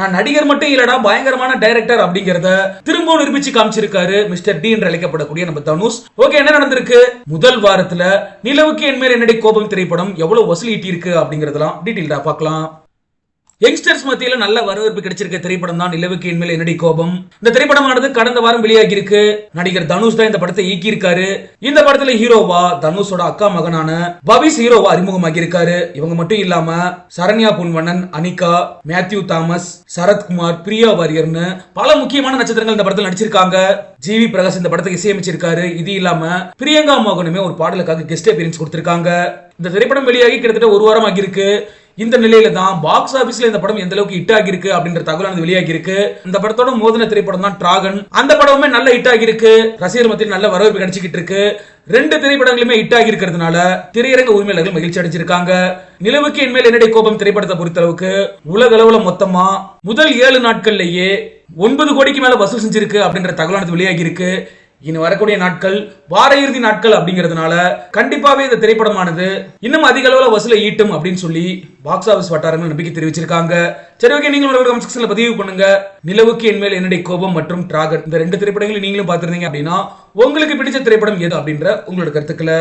நான் நடிகர் மட்டும் இல்லடா பயங்கரமான டைரக்டர் அப்படிங்கறத திரும்பவும் நிரூபிச்சு காமிச்சிருக்காரு மிஸ்டர் டி என்று அழைக்கப்படக்கூடிய நம்ம தனுஷ். ஓகே என்ன நடந்திருக்கு? முதல் வாரத்துல நிலவுக்கு என் மேல் என்னடி கோபம் திரைப்படம் எவ்வளவு வசூல் ஈட்டி இருக்கு அப்படிங்கறதெல்லாம் டீட்டெயில்டா பார்க்கலாம். யங்ஸ்டர்ஸ் மத்தியில நல்ல வரவேற்பு கிடைச்சிருக்க திரைப்படம் தான் நிலவுக்கு என்மேல் என்னடி கோபம்? இந்த திரைப்படமானது கடந்த வாரம் வெளியாகி இருக்கு நடிகர் தனுஷ் தான் இந்த படத்தை இயக்கியிருக்காரு. இந்த படத்துல ஹீரோவா தனுஷோட அக்கா மகனான பவிஸ் ஹீரோவா அறிமுகமாகி இருக்காரு இவங்க மட்டும் இல்லாம சரண்யா புன்வண்ணன் அனிகா மேத்யூ தாமஸ் சரத்குமார் பிரியா வாரியர்னு பல முக்கியமான நட்சத்திரங்கள் இந்த படத்தில் நடிச்சிருக்காங்க. ஜிவி பிரகாஷ் இந்த படத்துக்கு இசையமைச்சிருக்காரு. இது இல்லாம பிரியங்கா மோகனுமே ஒரு பாடலுக்காக கெஸ்ட் அப்பியரன்ஸ் கொடுத்திருக்காங்க. இந்த திரைப்படம் வெளியாகி கிட்டத்தட்ட ஒரு வாரம் ஆகியிருக்கு. இந்த நிலையில தான் பாக்ஸ் ஆபீஸ்ல இந்த படம் எந்த அளவுக்கு ஹிட் ஆகி இருக்கு அப்படின்ற தகவலானது வெளியாகி இருக்கு இந்த படத்தோட மோதின திரைப்படம் தான் டிராகன் அந்த படமுமே நல்ல ஹிட் ஆகி இருக்கு ரசிகர் மத்தியில் நல்ல வரவேற்பு கிடைச்சிக்கிட்டு இருக்கு. ரெண்டு திரைப்படங்களுமே ஹிட் ஆகி இருக்கிறதுனால திரையரங்க உரிமையாளர்கள் மகிழ்ச்சி அடைஞ்சிருக்காங்க. நிலவுக்கு என்மேல் என்னடை கோபம் திரைப்படத்தை பொறுத்தளவுக்கு உலக அளவுல மொத்தமா முதல் ஏழு நாட்கள்லயே ஒன்பது கோடிக்கு மேல வசூல் செஞ்சிருக்கு அப்படின்ற தகவலானது வெளியாகி இருக்கு இனி வரக்கூடிய நாட்கள் வார இறுதி நாட்கள் அப்படிங்கிறதுனால கண்டிப்பாவே இந்த திரைப்படமானது இன்னும் அதிக அளவில் வசூலை ஈட்டும் அப்படின்னு சொல்லி பாக்ஸ் ஆஃபீஸ் வட்டாரங்கள் நம்பிக்கை தெரிவிச்சிருக்காங்க. சரி ஓகே நீங்களும் உங்களோட comment பதிவு பண்ணுங்க. நிலவுக்கு என்மேல் என்னுடைய கோபம் மற்றும் டிராகன் இந்த ரெண்டு திரைப்படங்களையும் நீங்களும் பார்த்துருந்தீங்க அப்படின்னா உங்களுக்கு பிடிச்ச திரைப்படம் எது அப்படின்ற உங்களோட கருத்துக்களை